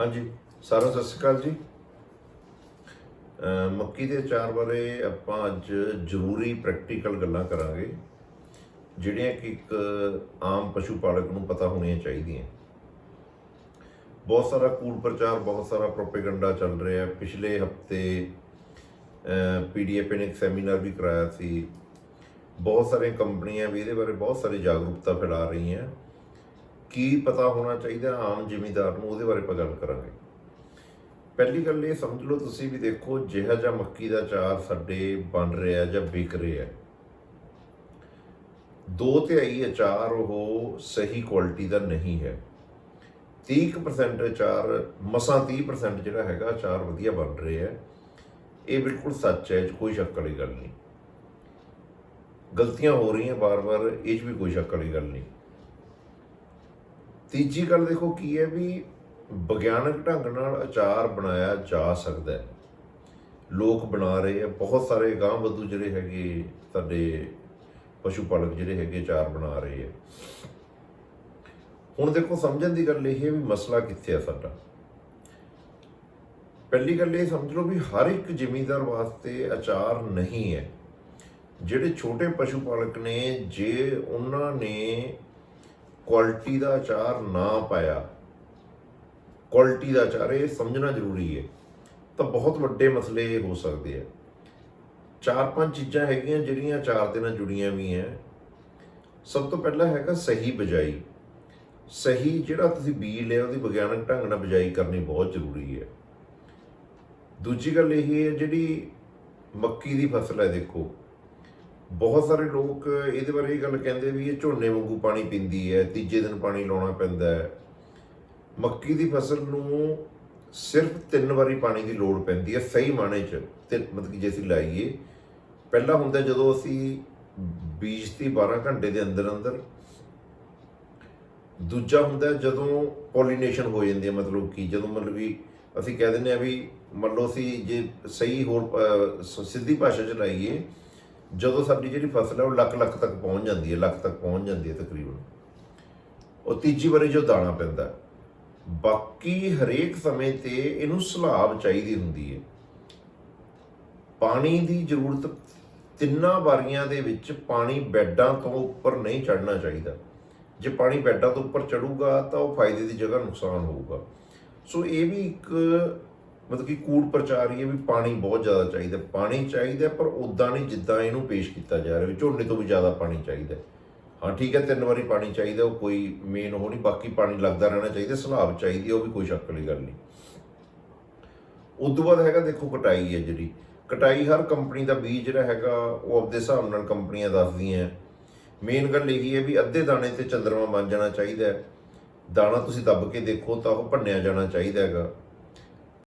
ਹਾਂਜੀ, ਸਾਰਿਆਂ ਸਤਿ ਸ਼੍ਰੀ ਅਕਾਲ ਜੀ। ਮੱਕੀ ਦੇ ਅਚਾਰ ਬਾਰੇ ਆਪਾਂ ਅੱਜ ਜ਼ਰੂਰੀ ਪ੍ਰੈਕਟੀਕਲ ਗੱਲਾਂ ਕਰਾਂਗੇ, ਜਿਹੜੀਆਂ ਕਿ ਇੱਕ ਆਮ ਪਸ਼ੂ ਪਾਲਕ ਨੂੰ ਪਤਾ ਹੋਣੀਆਂ ਚਾਹੀਦੀਆਂ। ਬਹੁਤ ਸਾਰਾ ਕੂੜ ਪ੍ਰਚਾਰ, ਬਹੁਤ ਸਾਰਾ ਪ੍ਰੋਪੇਗੈਂਡਾ ਚੱਲ ਰਿਹਾ। ਪਿਛਲੇ ਹਫ਼ਤੇ ਪੀਡੀਐਫ ਨੇ ਇੱਕ ਸੈਮੀਨਾਰ ਵੀ ਕਰਾਇਆ ਸੀ। ਬਹੁਤ ਸਾਰੀਆਂ ਕੰਪਨੀਆਂ ਵੀ ਇਹਦੇ ਬਾਰੇ ਬਹੁਤ ਸਾਰੀ ਜਾਗਰੂਕਤਾ ਫੈਲਾ ਰਹੀਆਂ। ਕੀ ਪਤਾ ਹੋਣਾ ਚਾਹੀਦਾ ਆਮ ਜ਼ਿਮੀਂਦਾਰ ਨੂੰ ਉਹਦੇ ਬਾਰੇ ਆਪਾਂ ਗੱਲ ਕਰਾਂਗੇ। ਪਹਿਲੀ ਗੱਲ ਇਹ ਸਮਝ ਲਓ, ਤੁਸੀਂ ਵੀ ਦੇਖੋ, ਜਿਹਾ ਜਿਹਾ ਮੱਕੀ ਦਾ ਚਾਰ ਸਾਡੇ ਬਣ ਰਿਹਾ ਜਾਂ ਵਿਕ ਰਿਹਾ। ਦੋ ਤਿਹਾਈ ਅਚਾਰ ਉਹ ਸਹੀ ਕੁਆਲਿਟੀ ਦਾ ਨਹੀਂ ਹੈ। 30% ਅਚਾਰ ਮਸਾਂ 30% ਜਿਹੜਾ ਹੈਗਾ ਅਚਾਰ ਵਧੀਆ ਬਣ ਰਿਹਾ। ਹੈ ਇਹ ਬਿਲਕੁਲ ਸੱਚ ਹੈ 'ਚ ਕੋਈ ਸ਼ੱਕ ਵਾਲੀ ਗੱਲ ਨਹੀਂ। ਗਲਤੀਆਂ ਹੋ ਰਹੀਆਂ ਵਾਰ ਵਾਰ ਇਹ 'ਚ ਵੀ ਕੋਈ ਸ਼ੱਕ ਵਾਲੀ ਗੱਲ ਨਹੀਂ। ਤੀਜੀ ਗੱਲ ਦੇਖੋ ਕੀ ਹੈ ਵੀ ਵਿਗਿਆਨਕ ਢੰਗ ਨਾਲ ਅਚਾਰ ਬਣਾਇਆ ਜਾ ਸਕਦਾ ਹੈ। ਲੋਕ ਬਣਾ ਰਹੇ ਆ ਬਹੁਤ ਸਾਰੇ ਗਾਂ ਵਧੂ ਜਿਹੜੇ ਹੈਗੇ ਸਾਡੇ ਪਸ਼ੂ ਪਾਲਕ ਜਿਹੜੇ ਹੈਗੇ ਅਚਾਰ ਬਣਾ ਰਹੇ ਆ ਹੁਣ ਦੇਖੋ ਸਮਝਣ ਦੀ ਗੱਲ ਇਹ ਹੈ ਵੀ ਮਸਲਾ ਕਿੱਥੇ ਆ ਸਾਡਾ। ਪਹਿਲੀ ਗੱਲ ਇਹ ਸਮਝ ਲਓ ਵੀ ਹਰ ਇੱਕ ਜ਼ਿਮੀਂਦਾਰ ਵਾਸਤੇ ਅਚਾਰ ਨਹੀਂ ਹੈ। ਜਿਹੜੇ ਛੋਟੇ ਪਸ਼ੂ ਪਾਲਕ ਨੇ, ਜੇ ਉਹਨਾਂ ਨੇ ਕੁਆਲਿਟੀ ਦਾ ਅਚਾਰ ਨਾ ਪਾਇਆ ਕੁਆਲਿਟੀ ਦਾ ਅਚਾਰ, ਇਹ ਸਮਝਣਾ ਜ਼ਰੂਰੀ ਹੈ, ਤਾਂ ਬਹੁਤ ਵੱਡੇ ਮਸਲੇ ਹੋ ਸਕਦੇ ਆ। ਚਾਰ ਪੰਜ ਚੀਜ਼ਾਂ ਹੈਗੀਆਂ ਜਿਹੜੀਆਂ ਅਚਾਰ ਦੇ ਨਾਲ ਜੁੜੀਆਂ ਵੀ ਹੈ। ਸਭ ਤੋਂ ਪਹਿਲਾਂ ਹੈਗਾ ਸਹੀ ਬਜਾਈ। ਸਹੀ ਜਿਹੜਾ ਤੁਸੀਂ ਬੀਜ ਲਿਆ, ਉਹਦੀ ਵਿਗਿਆਨਕ ਢੰਗ ਨਾਲ ਬਜਾਈ ਕਰਨੀ ਬਹੁਤ ਜ਼ਰੂਰੀ ਹੈ। ਦੂਜੀ ਗੱਲ ਇਹ ਹੈ, ਜਿਹੜੀ ਮੱਕੀ ਦੀ ਫਸਲ ਹੈ, ਦੇਖੋ। ਬਹੁਤ ਸਾਰੇ ਲੋਕ ਇਹਦੇ ਬਾਰੇ ਇਹ ਗੱਲ ਕਹਿੰਦੇ ਵੀ ਇਹ ਝੋਨੇ ਵਾਂਗੂ ਪਾਣੀ ਪੀਂਦੀ ਹੈ, ਤੀਜੇ ਦਿਨ ਪਾਣੀ ਲਾਉਣਾ ਪੈਂਦਾ ਹੈ। ਮੱਕੀ ਦੀ ਫਸਲ ਨੂੰ ਸਿਰਫ ਤਿੰਨ ਵਾਰੀ ਪਾਣੀ ਦੀ ਲੋੜ ਪੈਂਦੀ ਹੈ, ਸਹੀ ਮਾਣੇ 'ਚ ਤੇ ਮਤਲਬ ਕਿ ਜੇ ਅਸੀਂ ਲਾਈਏ, ਪਹਿਲਾ ਹੁੰਦਾ ਜਦੋਂ ਅਸੀਂ ਬੀਜ ਦੀ 12 ਘੰਟੇ ਦੇ ਅੰਦਰ ਅੰਦਰ, ਦੂਜਾ ਹੁੰਦਾ ਜਦੋਂ ਪੋਲੀਨੇਸ਼ਨ ਹੋ ਜਾਂਦੀ ਹੈ, ਮਤਲਬ ਕਿ ਜਦੋਂ ਮਤਲਬ ਵੀ ਅਸੀਂ ਕਹਿ ਦਿੰਦੇ ਆ ਵੀ ਮੰਨ ਲਓ ਅਸੀਂ ਜੇ ਸਹੀ ਹੋਰ ਸਿੱਧੀ ਭਾਸ਼ਾ ਚ ਲਾਈਏ ਜਦੋਂ ਸਾਡੀ ਜਿਹੜੀ ਫਸਲ ਹੈ ਉਹ ਲੱਖ ਲੱਖ ਤੱਕ ਪਹੁੰਚ ਜਾਂਦੀ ਹੈ, ਲੱਖ ਤੱਕ ਪਹੁੰਚ ਜਾਂਦੀ ਹੈ ਤਕਰੀਬਨ। ਉਹ ਤੀਜੀ ਵਾਰੀ ਜੋ ਦਾਣਾ ਪੈਂਦਾ, ਬਾਕੀ ਹਰੇਕ ਸਮੇਂ ਤੇ ਇਹਨੂੰ ਸਲਾਬ ਚਾਹੀਦੀ ਹੁੰਦੀ ਹੈ। ਪਾਣੀ ਦੀ ਜ਼ਰੂਰਤ ਤਿੰਨਾਂ ਵਾਰੀਆਂ ਦੇ ਵਿੱਚ ਪਾਣੀ ਬੈੱਡਾਂ ਤੋਂ ਉੱਪਰ ਨਹੀਂ ਚੜਨਾ ਚਾਹੀਦਾ। ਜੇ ਪਾਣੀ ਬੈੱਡਾਂ ਤੋਂ ਉੱਪਰ ਚੜੂਗਾ ਤਾਂ ਉਹ ਫਾਇਦੇ ਦੀ ਜਗ੍ਹਾ ਨੁਕਸਾਨ ਹੋਊਗਾ। ਸੋ ਇਹ ਵੀ ਇੱਕ ਮਤਲਬ ਕਿ ਕੂੜ ਪ੍ਰਚਾਰ ਹੀ ਹੈ ਵੀ ਪਾਣੀ ਬਹੁਤ ਜ਼ਿਆਦਾ ਚਾਹੀਦਾ ਪਾਣੀ ਚਾਹੀਦਾ ਪਰ ਉਦਾਂ ਨਹੀਂ ਜਿੱਦਾਂ ਇਹਨੂੰ ਪੇਸ਼ ਕੀਤਾ ਜਾ ਰਿਹਾ ਵੀ ਝੋਨੇ ਤੋਂ ਵੀ ਜ਼ਿਆਦਾ ਪਾਣੀ ਚਾਹੀਦਾ ਹਾਂ। ਠੀਕ ਹੈ, ਤਿੰਨ ਵਾਰੀ ਪਾਣੀ ਚਾਹੀਦਾ, ਉਹ ਕੋਈ ਮੇਨ ਉਹ ਨਹੀਂ, ਬਾਕੀ ਪਾਣੀ ਲੱਗਦਾ ਰਹਿਣਾ ਚਾਹੀਦਾ, ਸਲਾਬ ਚਾਹੀਦੀ ਉਹ ਵੀ ਕੋਈ ਸ਼ੱਕ ਵਾਲੀ ਗੱਲ ਨਹੀਂ। ਉਦੋਂ ਬਾਅਦ ਹੈਗਾ ਦੇਖੋ ਕਟਾਈ ਹੈ ਜਿਹੜੀ। ਕਟਾਈ ਹਰ ਕੰਪਨੀ ਦਾ ਬੀਜ ਜਿਹੜਾ ਹੈਗਾ, ਉਹ ਆਪਦੇ ਹਿਸਾਬ ਨਾਲ ਕੰਪਨੀਆਂ ਦੱਸਦੀਆਂ ਮੇਨ ਗੱਲ ਇਹ ਹੈ ਵੀ ਅੱਧੇ ਦਾਣੇ ਤੇ ਚੰਦਰਮਾ ਬਣ ਜਾਣਾ ਚਾਹੀਦਾ ਦਾਣਾ ਤੁਸੀਂ ਦੱਬ ਕੇ ਦੇਖੋ ਤਾਂ ਉਹ ਭੰਨਿਆ ਜਾਣਾ ਚਾਹੀਦਾ ਹੈਗਾ।